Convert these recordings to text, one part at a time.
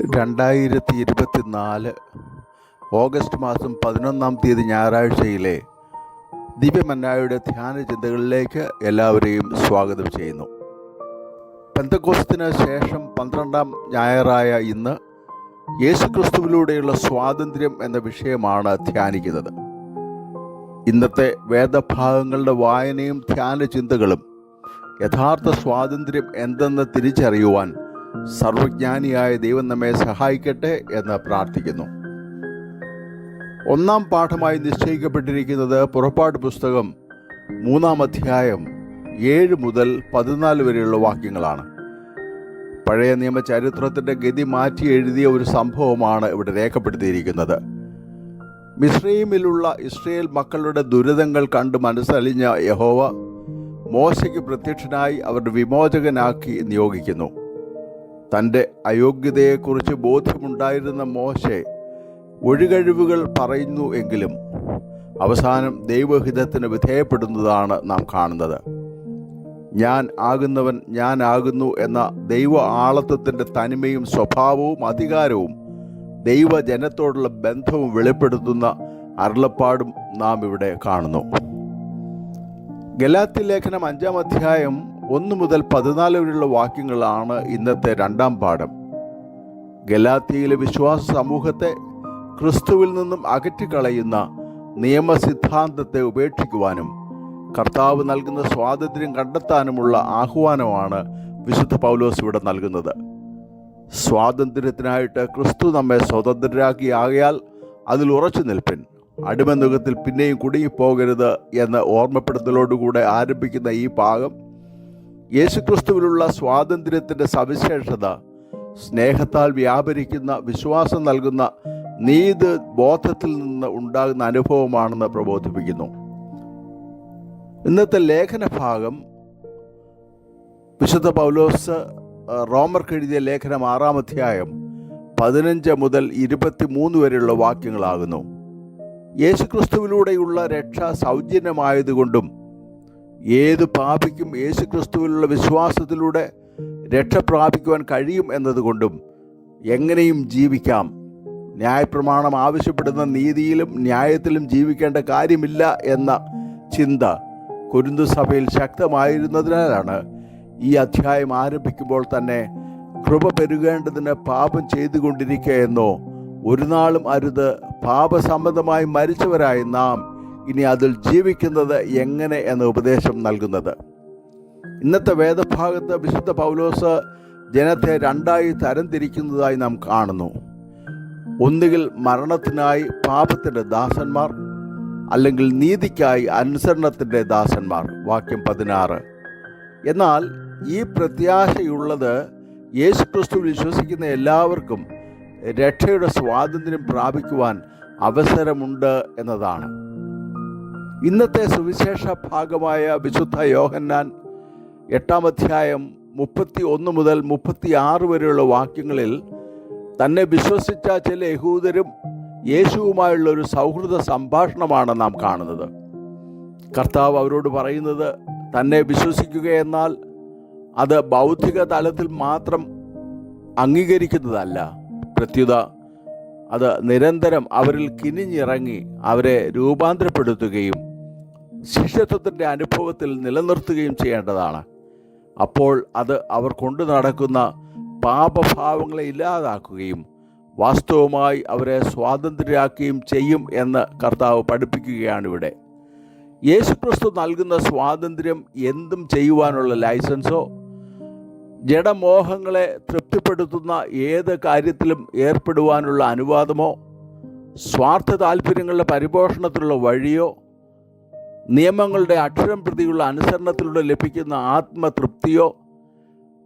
രണ്ടായിരത്തി ഇരുപത്തി നാല് ഓഗസ്റ്റ് മാസം പതിനൊന്നാം തീയതി ഞായറാഴ്ചയിലെ ദിവ്യമന്നായുടെ ധ്യാന ചിന്തകളിലേക്ക് എല്ലാവരെയും സ്വാഗതം ചെയ്യുന്നു. പെന്തക്കോസ്തിന് ശേഷം പന്ത്രണ്ടാം ഞായറായ ഇന്ന് യേശുക്രിസ്തുവിലൂടെയുള്ള സ്വാതന്ത്ര്യം എന്ന വിഷയമാണ് ധ്യാനിക്കുന്നത്. ഇന്നത്തെ വേദഭാഗങ്ങളുടെ വായനയും ധ്യാന ചിന്തകളും യഥാർത്ഥ സ്വാതന്ത്ര്യം എന്തെന്ന് തിരിച്ചറിയുവാൻ സർവജ്ഞാനിയായ ദൈവം നമ്മെ സഹായിക്കട്ടെ എന്ന് പ്രാർത്ഥിക്കുന്നു. ഒന്നാം പാഠമായി നിശ്ചയിക്കപ്പെട്ടിരിക്കുന്നത് പുറപ്പാട് പുസ്തകം മൂന്നാം അധ്യായം ഏഴ് മുതൽ പതിനാല് വരെയുള്ള വാക്യങ്ങളാണ്. പഴയ നിയമ ചരിത്രത്തിന്റെ ഗതി മാറ്റി എഴുതിയ ഒരു സംഭവമാണ് ഇവിടെ രേഖപ്പെടുത്തിയിരിക്കുന്നത്. മിശ്രീമിലുള്ള ഇസ്രയേൽ മക്കളുടെ ദുരിതങ്ങൾ കണ്ട് മനസ്സലിഞ്ഞ യഹോവ മോശയ്ക്ക് പ്രത്യക്ഷനായി അവരുടെ വിമോചകനാക്കി നിയോഗിക്കുന്നു. തന്റെ അയോഗ്യതയെക്കുറിച്ച് ബോധ്യമുണ്ടായിരുന്ന മോശെ ഒഴികഴിവുകൾ പറയുന്നു എങ്കിലും അവസാനം ദൈവഹിതത്തിന് വിധേയപ്പെടുന്നതാണ് നാം കാണുന്നത്. ഞാൻ ആകുന്നവൻ ഞാൻ ഞാനാകുന്നു എന്ന ദൈവ ആളത്വത്തിന്റെ തനിമയും സ്വഭാവവും അധികാരവും ദൈവജനത്തോടുള്ള ബന്ധവും വെളിപ്പെടുത്തുന്ന അരുളപ്പാടും നാം ഇവിടെ കാണുന്നു. ഗലാത്തി ലേഖനം അഞ്ചാം അധ്യായം ഒന്ന് മുതൽ പതിനാല് വരെയുള്ള വാക്യങ്ങളാണ് ഇന്നത്തെ രണ്ടാം പാഠം. ഗലാത്തിയിലെ വിശ്വാസ സമൂഹത്തെ ക്രിസ്തുവിൽ നിന്നും അകറ്റിക്കളയുന്ന നിയമസിദ്ധാന്തത്തെ ഉപേക്ഷിക്കുവാനും കർത്താവ് നൽകുന്ന സ്വാതന്ത്ര്യം കണ്ടെത്താനുമുള്ള ആഹ്വാനമാണ് വിശുദ്ധ പൗലോസ് ഇവിടെ നൽകുന്നത്. സ്വാതന്ത്ര്യത്തിനായിട്ട് ക്രിസ്തു നമ്മെ സ്വതന്ത്രരാക്കിയാകയാൽ അതിൽ ഉറച്ചു നിൽപ്പിൻ. അടിമനുഖത്തിൽ പിന്നെയും കുടുങ്ങിപ്പോകരുത് എന്ന് ഓർമ്മപ്പെടുത്തലോടുകൂടെ ആരംഭിക്കുന്ന ഈ ഭാഗം യേശുക്രിസ്തുവിലുള്ള സ്വാതന്ത്ര്യത്തിന്റെ സവിശേഷത സ്നേഹത്താൽ വ്യാപരിക്കുന്ന വിശ്വാസം നൽകുന്ന നീത് ബോധത്തിൽ നിന്ന് ഉണ്ടാകുന്ന അനുഭവമാണെന്ന് പ്രബോധിപ്പിക്കുന്നു. ഇന്നത്തെ ലേഖന ഭാഗം വിശുദ്ധ പൗലോസ് റോമർക്ക് എഴുതിയ ലേഖനം ആറാം അധ്യായം പതിനഞ്ച് മുതൽ ഇരുപത്തി മൂന്ന് വരെയുള്ള വാക്യങ്ങളാകുന്നു. യേശുക്രിസ്തുവിലൂടെയുള്ള രക്ഷ സൗജന്യമായതുകൊണ്ടും ഏത് പാപിക്കും യേശുക്രിസ്തുവിലുള്ള വിശ്വാസത്തിലൂടെ രക്ഷ പ്രാപിക്കുവാൻ കഴിയും എന്നതുകൊണ്ടും എങ്ങനെയും ജീവിക്കാം. ന്യായപ്രമാണം ആവശ്യപ്പെടുന്ന നീതിയിലും ന്യായത്തിലും ജീവിക്കേണ്ട കാര്യമില്ല എന്ന ചിന്ത കുരുന്തു സഭയിൽ ശക്തമായിരുന്നതിനാലാണ് ഈ അധ്യായം ആരംഭിക്കുമ്പോൾ തന്നെ കൃപ പെരുകേണ്ടതിന് പാപം ചെയ്തുകൊണ്ടിരിക്കുക എന്നോ ഒരു നാളും അരുത് പാപസംബന്ധമായി മരിച്ചവരായി നാം ഇനി അതിൽ ജീവിക്കുന്നത് എങ്ങനെ എന്ന ഉപദേശം നൽകുന്നത്? ഇന്നത്തെ വേദഭാഗത്ത് വിശുദ്ധ പൗലോസ് ജനത്തെ രണ്ടായി തരംതിരിക്കുന്നതായി നാം കാണുന്നു. ഒന്നുകിൽ മരണത്തിനായി പാപത്തിന്റെ ദാസന്മാർ അല്ലെങ്കിൽ നീതിക്കായി അനുസരണത്തിന്റെ ദാസന്മാർ. വാക്യം പതിനാറ്. എന്നാൽ ഈ പ്രത്യാശയുള്ളത് യേശു ക്രിസ്തു വിശ്വസിക്കുന്ന എല്ലാവർക്കും രക്ഷയുടെ സ്വാതന്ത്ര്യം പ്രാപിക്കുവാൻ അവസരമുണ്ട് എന്നതാണ്. ഇന്നത്തെ സുവിശേഷ ഭാഗമായ വിശുദ്ധ യോഹന്നാൻ എട്ടാം അധ്യായം മുപ്പത്തി ഒന്ന് മുതൽ മുപ്പത്തി ആറ് വരെയുള്ള വാക്യങ്ങളിൽ തന്നെ വിശ്വസിച്ച ചില യഹൂദരും യേശുവുമായുള്ള ഒരു സൗഹൃദ സംഭാഷണമാണ് നാം കാണുന്നത്. കർത്താവ് അവരോട് പറയുന്നത് തന്നെ വിശ്വസിക്കുക എന്നാൽ അത് ബൗദ്ധിക തലത്തിൽ മാത്രം അംഗീകരിക്കുന്നതല്ല. പ്രത്യുത അത് നിരന്തരം അവരിൽ കിനിഞ്ഞിറങ്ങി അവരെ രൂപാന്തരപ്പെടുത്തുകയും ശിഷ്യത്വത്തിന്റെ അനുഭവത്തിൽ നിലനിർത്തുകയും ചെയ്യേണ്ടതാണ്. അപ്പോൾ അത് അവർ കൊണ്ടു നടക്കുന്ന പാപഭാവങ്ങളെ ഇല്ലാതാക്കുകയും വാസ്തവമായി അവരെ സ്വാതന്ത്ര്യരാക്കുകയും ചെയ്യും എന്ന് കർത്താവ് പഠിപ്പിക്കുകയാണ് ഇവിടെ. യേശുക്രിസ്തു നൽകുന്ന സ്വാതന്ത്ര്യം എന്തും ചെയ്യുവാനുള്ള ലൈസൻസോ ജഡമോഹങ്ങളെ തൃപ്തിപ്പെടുത്തുന്ന ഏത് കാര്യത്തിലും ഏർപ്പെടുവാനുള്ള അനുവാദമോ സ്വാർത്ഥ താല്പര്യങ്ങളുടെ പരിപോഷണത്തിലുള്ള വഴിയോ നിയമങ്ങളുടെ അക്ഷരം പ്രതിയുള്ള അനുസരണത്തിലൂടെ ലഭിക്കുന്ന ആത്മതൃപ്തിയോ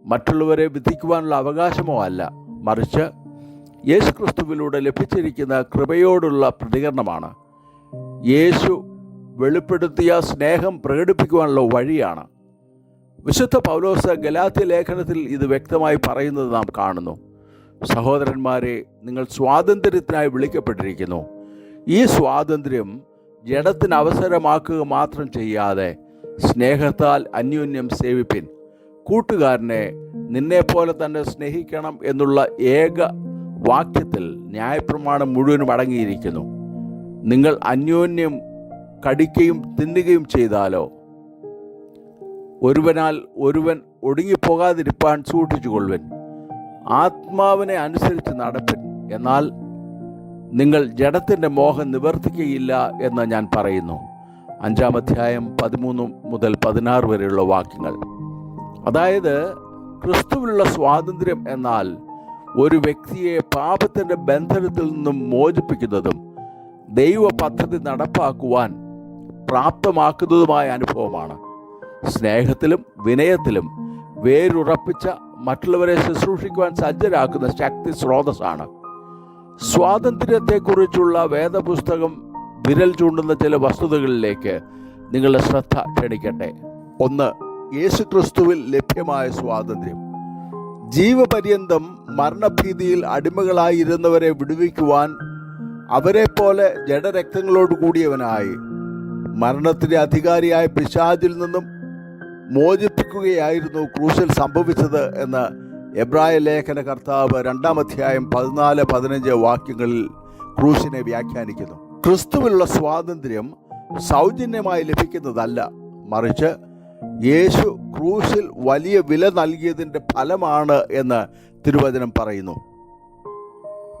മറ്റുള്ളവരെ വിധിക്കുവാനുള്ള അവകാശമോ അല്ല. മറിച്ച് യേശു ക്രിസ്തുവിലൂടെ ലഭിച്ചിരിക്കുന്ന കൃപയോടുള്ള പ്രതികരണമാണ്. യേശു വെളിപ്പെടുത്തിയ സ്നേഹം പ്രകടിപ്പിക്കുവാനുള്ള വഴിയാണ്. വിശുദ്ധ പൗലോസ് ഗലാത്യ ലേഖനത്തിൽ ഇത് വ്യക്തമായി പറയുന്നത് നാം കാണുന്നു. സഹോദരന്മാരെ നിങ്ങൾ സ്വാതന്ത്ര്യത്തിനായി വിളിക്കപ്പെട്ടിരിക്കുന്നു. ഈ സ്വാതന്ത്ര്യം ജഡത്തിന് അവസരമാക്കുക മാത്രം ചെയ്യാതെ സ്നേഹത്താൽ അന്യോന്യം സേവിപ്പിൻ. കൂട്ടുകാരനെ നിന്നെപ്പോലെ തന്നെ സ്നേഹിക്കണം എന്നുള്ള ഏക വാക്യത്തിൽ ന്യായപ്രമാണം മുഴുവനും അടങ്ങിയിരിക്കുന്നു നിങ്ങൾ അന്യോന്യം കടിക്കുകയും തിന്നുകയും ചെയ്താലോ? ഒരുവനാൽ ഒരുവൻ ഒടുങ്ങിപ്പോകാതിരിപ്പാൻ സൂക്ഷിച്ചുകൊള്ളുവൻ. ആത്മാവിനെ അനുസരിച്ച് നടപ്പിൻ. എന്നാൽ നിങ്ങൾ ജഡത്തിന്റെ മോഹം നിവർത്തിക്കുകയില്ല എന്ന് ഞാൻ പറയുന്നു. അഞ്ചാം അധ്യായം പതിമൂന്ന് മുതൽ പതിനാറ് വരെയുള്ള വാക്യങ്ങൾ. അതായത് ക്രിസ്തുവിലുള്ള സ്വാതന്ത്ര്യം എന്നാൽ ഒരു വ്യക്തിയെ പാപത്തിന്റെ ബന്ധനത്തിൽ നിന്നും മോചിപ്പിക്കുന്നതും ദൈവ പദ്ധതി നടപ്പാക്കുവാൻ പ്രാപ്തമാക്കുന്നതുമായ അനുഭവമാണ്. സ്നേഹത്തിലും വിനയത്തിലും വേരുറപ്പിച്ച മറ്റുള്ളവരെ ശുശ്രൂഷിക്കുവാൻ സജ്ജരാക്കുന്ന ശക്തി സ്രോതസ്സാണ്. സ്വാതന്ത്ര്യത്തെക്കുറിച്ചുള്ള വേദപുസ്തകം വിരൽ ചൂണ്ടുന്ന ചില വസ്തുതകളിലേക്ക് നിങ്ങളുടെ ശ്രദ്ധ ക്ഷണിക്കട്ടെ. ഒന്ന് യേശുക്രിസ്തുവിൽ ലഭ്യമായ സ്വാതന്ത്ര്യം. ജീവപര്യന്തം മരണഭീതിയിൽ അടിമകളായിരുന്നവരെ വിടുവിക്കുവാൻ അവരെ പോലെ ജഡരക്തങ്ങളോട് കൂടിയവനായി മരണത്തിന്റെ അധികാരിയായ പിശാചിൽ നിന്നും മോചിപ്പിക്കുകയായിരുന്നു ക്രൂശിൽ സംഭവിച്ചത് എന്ന് എബ്രായ ലേഖന കർത്താവ് രണ്ടാം അധ്യായം പതിനാല് പതിനഞ്ച് വാക്യങ്ങളിൽ ക്രൂശിനെ വ്യാഖ്യാനിക്കുന്നു. ക്രിസ്തുവിലുള്ള സ്വാതന്ത്ര്യം സൗജന്യമായി ലഭിക്കുന്നതല്ല. മറിച്ച് യേശു ക്രൂശിൽ വലിയ വില നൽകിയതിന്റെ ഫലമാണ് എന്ന് തിരുവചനം പറയുന്നു.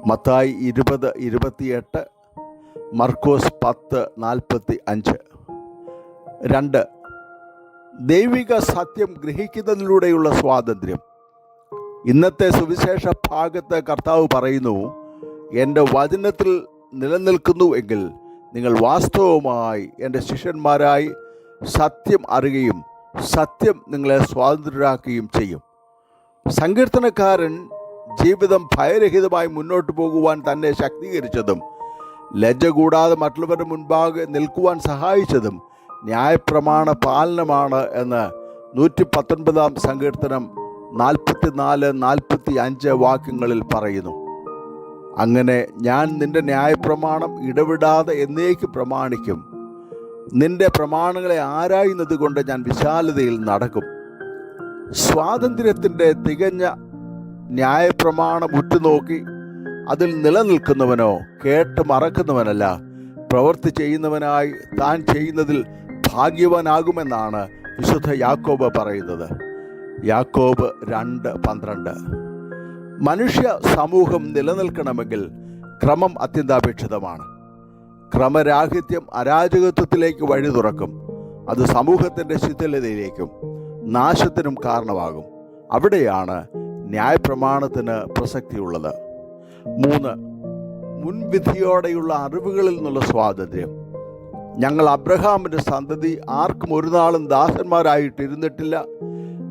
മത്തായി ഇരുപത് ഇരുപത്തിയെട്ട് മർക്കോസ് പത്ത് നാൽപ്പത്തി അഞ്ച് രണ്ട് ദൈവിക സത്യം ഗ്രഹിക്കുന്നതിലൂടെയുള്ള സ്വാതന്ത്ര്യം. ഇന്നത്തെ സുവിശേഷ ഭാഗത്ത് കർത്താവ് പറയുന്നു എന്റെ വചനത്തിൽ നിലനിൽക്കുന്നു എങ്കിൽ നിങ്ങൾ വാസ്തവമായി എന്റെ ശിഷ്യന്മാരായി സത്യം അറിയുകയും സത്യം നിങ്ങളെ സ്വാതന്ത്ര്യരാക്കുകയും ചെയ്യും. സങ്കീർത്തനക്കാരൻ ജീവിതം ഭയരഹിതമായി മുന്നോട്ട് പോകുവാൻ തന്നെ ശക്തീകരിച്ചതും ലജ്ജ കൂടാതെ മറ്റുള്ളവരുടെ മുൻപാകെ നിൽക്കുവാൻ സഹായിച്ചതും ന്യായപ്രമാണ പാലനമാണ് എന്ന് നൂറ്റി പത്തൊൻപതാം സങ്കീർത്തനം നാൽപ്പത്തിനാല് നാൽപ്പത്തി അഞ്ച് വാക്യങ്ങളിൽ പറയുന്നു അങ്ങനെ ഞാൻ നിന്റെ ന്യായപ്രമാണം ഇടവിടാതെ എന്നേക്ക് പ്രമാണിക്കും. നിന്റെ പ്രമാണങ്ങളെ ആരായുന്നത് കൊണ്ട് ഞാൻ വിശാലതയിൽ നടക്കും. സ്വാതന്ത്ര്യത്തിന്റെ തികഞ്ഞ ന്യായപ്രമാണം ഉറ്റുനോക്കി അതിൽ നിലനിൽക്കുന്നവനോ കേട്ട് മറക്കുന്നവനല്ല. പ്രവൃത്തി ചെയ്യുന്നവനായി താൻ ചെയ്യുന്നതിൽ ഭാഗ്യവാനാകുമെന്നാണ് വിശുദ്ധ യാക്കോബ് പറയുന്നത്. യാക്കോബ് രണ്ട് പന്ത്രണ്ട്. മനുഷ്യ സമൂഹം നിലനിൽക്കണമെങ്കിൽ ക്രമം അത്യന്താപേക്ഷിതമാണ്. ക്രമരാഹിത്യം അരാജകത്വത്തിലേക്ക് വഴി തുറക്കും. അത് സമൂഹത്തിന്റെ ശിഥിലതയിലേക്കും നാശത്തിനും കാരണമാകും. അവിടെയാണ് ന്യായപ്രമാണത്തിന് പ്രസക്തിയുള്ളത്. മൂന്ന് മുൻവിധിയോടെയുള്ള അറിവുകളിൽ നിന്നുള്ള സ്വാതന്ത്ര്യം. ഞങ്ങൾ അബ്രഹാമിന്റെ സന്തതി ആർക്കും ഒരു നാളും ദാസന്മാരായിട്ടിരുന്നിട്ടില്ല.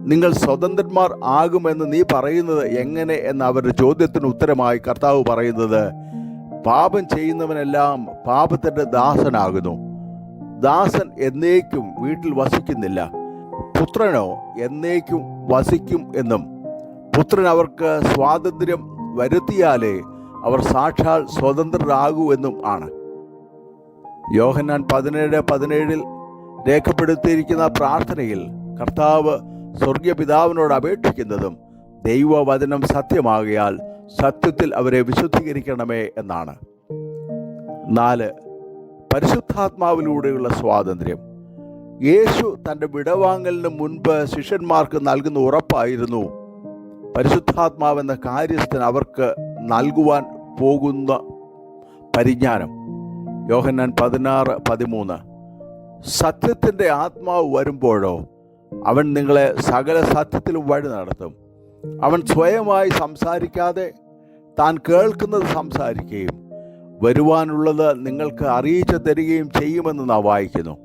നിങ്ങൾ സ്വതന്ത്രന്മാർ ആകുമെന്ന് നീ പറയുന്നത് എങ്ങനെ എന്ന അവരുടെ ചോദ്യത്തിന് ഉത്തരമായി കർത്താവ് പറയുന്നത് പാപം ചെയ്യുന്നവനെല്ലാം പാപത്തിന്റെ ദാസനാകുന്നു. ദാസൻ എന്നേക്കും വീട്ടിൽ വസിക്കുന്നില്ല. പുത്രനോ എന്നേക്കും വസിക്കും എന്നും. പുത്രൻ അവർക്ക് സ്വാതന്ത്ര്യം വരുത്തിയാലേ അവർ സാക്ഷാൽ സ്വതന്ത്രരാകൂ എന്നും ആണ്. യോഹന്നാൻ പതിനേഴ് പതിനേഴിൽ രേഖപ്പെടുത്തിയിരിക്കുന്ന പ്രാർത്ഥനയിൽ കർത്താവ് സ്വർഗീയ പിതാവിനോട് അപേക്ഷിക്കുന്നതും ദൈവവചനം സത്യമാകിയാൽ സത്യത്തിൽ അവരെ വിശുദ്ധീകരിക്കണമേ എന്നാണ്. നാല് പരിശുദ്ധാത്മാവിലൂടെയുള്ള സ്വാതന്ത്ര്യം. യേശു തന്റെ വിടവാങ്ങലിന് മുൻപ് ശിഷ്യന്മാർക്ക് നൽകുന്ന ഉറപ്പായിരുന്നു പരിശുദ്ധാത്മാവെന്ന കാര്യസ്ഥൻ അവർക്ക് നൽകുവാൻ പോകുന്ന പരിജ്ഞാനം. യോഹന്നാൻ പതിനാറ് പതിമൂന്ന് സത്യത്തിന്റെ ആത്മാവ് വരുമ്പോഴോ അവൻ നിങ്ങളെ സകല സത്യത്തിലും വഴി നടത്തും. അവൻ സ്വയമായി സംസാരിക്കാതെ താൻ കേൾക്കുന്നത് സംസാരിക്കുകയും വരുവാനുള്ളത് നിങ്ങൾക്ക് അറിയിച്ചു തരികയും ചെയ്യുമെന്ന് നാം വായിക്കുന്നു.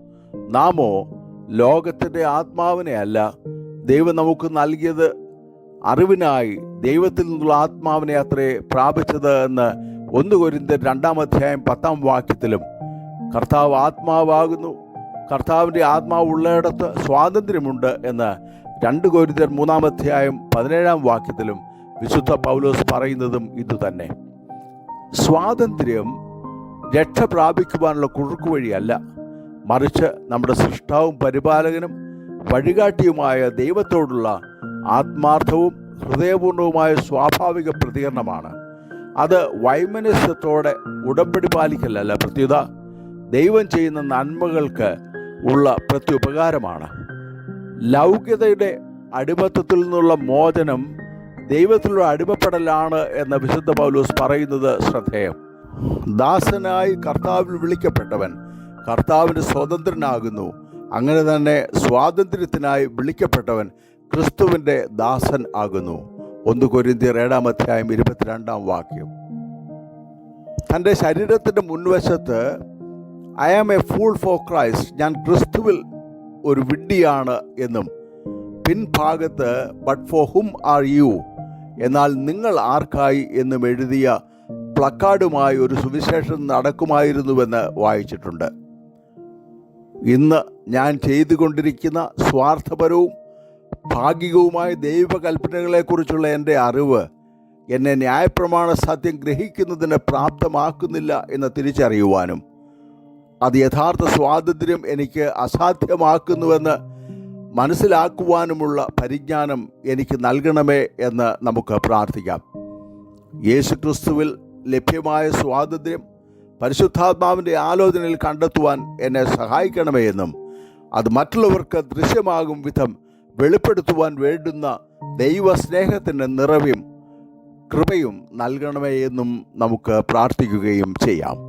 നാമോ ലോകത്തിന്റെ ആത്മാവിനെ അല്ല ദൈവം നമുക്ക് നൽകിയത് അറിവിനായി ദൈവത്തിൽ നിന്നുള്ള ആത്മാവിനെ അത്രേ പ്രാപിച്ചത് എന്ന് ഒന്ന് രണ്ടാം അധ്യായം പത്താം വാക്യത്തിലും കർത്താവ് ആത്മാവാകുന്നു. കർത്താവിന്റെ ആത്മാവ് ഉള്ളയിടത്ത് സ്വാതന്ത്ര്യമുണ്ട് എന്ന് രണ്ട് മൂന്നാം അധ്യായം പതിനേഴാം വാക്യത്തിലും വിശുദ്ധ പൗലോസ് പറയുന്നതും ഇതുതന്നെ. സ്വാതന്ത്ര്യം രക്ഷ പ്രാപിക്കുവാനുള്ള കുറുക്കുവഴിയല്ല മറിച്ച് നമ്മുടെ സൃഷ്ടാവും പരിപാലകനും വഴികാട്ടിയുമായ ദൈവത്തോടുള്ള ആത്മാർത്ഥവും ഹൃദയപൂർണവുമായ സ്വാഭാവിക പ്രതികരണമാണ്. അത് വൈമനസ്യത്തോടെ ഉടമ്പടി പാലിക്കലല്ല പ്രത്യുത. ദൈവം ചെയ്യുന്ന നന്മകൾക്ക് ഉള്ള പ്രത്യുപകാരമാണ്. ലൗകികതയുടെ അടിമത്തത്തിൽ നിന്നുള്ള മോചനം ദൈവത്തിലുള്ള അടിമപ്പെടലാണ് എന്ന വിശുദ്ധ പൗലോസ് പറയുന്നത് ശ്രദ്ധേയം. ദാസനായി കർത്താവിൽ വിളിക്കപ്പെട്ടവൻ കർത്താവിന് സ്വതന്ത്രനാകുന്നു. അങ്ങനെ തന്നെ സ്വാതന്ത്ര്യത്തിനായി വിളിക്കപ്പെട്ടവൻ ക്രിസ്തുവിന്റെ ദാസൻ ആകുന്നു. ഒന്ന് കൊരിന്തിയർ ഏഴാം അധ്യായം ഇരുപത്തിരണ്ടാം വാക്യം. തന്റെ ശരീരത്തിന്റെ മുൻവശത്ത് I am a fool for Christ ഞാൻ ക്രിസ്തുവിൽ ഒരു വിഡ്ഢിയാണ് എന്നും. പിൻഭാഗത്ത് but for whom are you എന്നാൽ നിങ്ങൾ ആർക്കായി എന്നും എഴുതിയ പ്ലക്കാർഡുമായി ഒരു സുവിശേഷം നടക്കുമായിരുന്നുവെന്ന് വായിച്ചിട്ടുണ്ട്. ഇന്ന് ഞാൻ ചെയ്തുകൊണ്ടിരിക്കുന്ന സ്വാർത്ഥപരവും ഭാഗികവുമായ ദൈവകൽപ്പനകളെക്കുറിച്ചുള്ള എന്റെ അറിവ് എന്നെ ന്യായപ്രമാണ സത്യം ഗ്രഹിക്കുന്നതിന് പ്രാപ്തമാക്കുന്നില്ല എന്ന് തിരിച്ചറിയുവാനും അത് യഥാർത്ഥ സ്വാതന്ത്ര്യം എനിക്ക് അസാധ്യമാക്കുന്നുവെന്ന് മനസ്സിലാക്കുവാനുമുള്ള പരിജ്ഞാനം എനിക്ക് നൽകണമേ എന്ന് നമുക്ക് പ്രാർത്ഥിക്കാം. യേശു ക്രിസ്തുവിൽ ലഭ്യമായ സ്വാതന്ത്ര്യം പരിശുദ്ധാത്മാവിന്റെ ആലോചനയിൽ കണ്ടെത്തുവാൻ എന്നെ സഹായിക്കണമേ എന്നും അത് മറ്റുള്ളവർക്ക് ദൃശ്യമാകും വിധം വെളിപ്പെടുത്തുവാൻ വേണ്ടുന്ന ദൈവസ്നേഹത്തിന്റെ നിറവും കൃപയും നൽകണമേ എന്നും നമുക്ക് പ്രാർത്ഥിക്കുകയും ചെയ്യാം.